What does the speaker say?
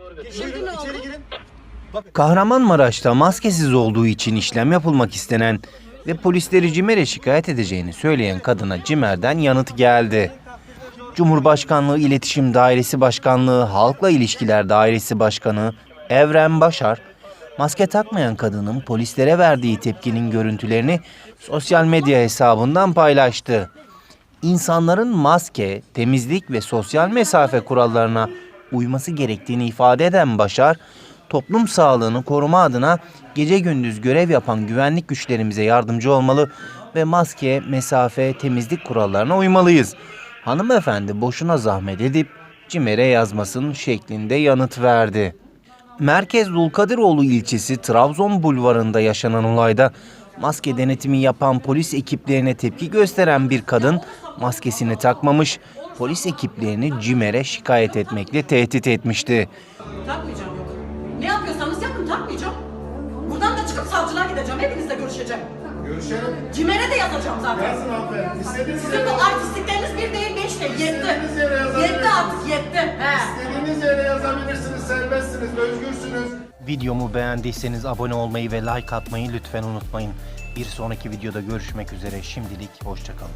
Buyurun içeri girin. Kahramanmaraş'ta maskesiz olduğu için işlem yapılmak istenen ve polisleri CİMER'e şikayet edeceğini söyleyen kadına CİMER'den yanıt geldi. Cumhurbaşkanlığı İletişim Dairesi Başkanlığı Halkla İlişkiler Dairesi Başkanı Evren Başar, maske takmayan kadının polislere verdiği tepkinin görüntülerini sosyal medya hesabından paylaştı. İnsanların maske, temizlik ve sosyal mesafe kurallarına uyması gerektiğini ifade eden Başar, toplum sağlığını koruma adına gece gündüz görev yapan güvenlik güçlerimize yardımcı olmalı ve maske, mesafe, temizlik kurallarına uymalıyız. Hanımefendi boşuna zahmet edip CİMER'e yazmasın şeklinde yanıt verdi. Merkez Dulkadiroğlu ilçesi Trabzon bulvarında yaşanan olayda maske denetimi yapan polis ekiplerine tepki gösteren bir kadın maskesini takmamış, polis ekiplerini CİMER'e şikayet etmekle tehdit etmişti. Takmayacağım yok. Ne yapıyorsanız yapın takmayacağım. Buradan da çıkıp savcılığa gideceğim. Hepinizle görüşeceğim. Görüşelim. Cimer'e de yazacağım zaten. Yazın hanımefendi. İstediğiniz Sizin yere, bu artistlikleriniz bir değil beş değil. Yetti. İstediğiniz yere yazabilirsiniz. Yetti artık yetti. He. istediğiniz yere yazabilirsiniz. Serbestsiniz, özgürsünüz. Videomu beğendiyseniz abone olmayı ve like atmayı lütfen unutmayın. Bir sonraki videoda görüşmek üzere. Şimdilik hoşçakalın.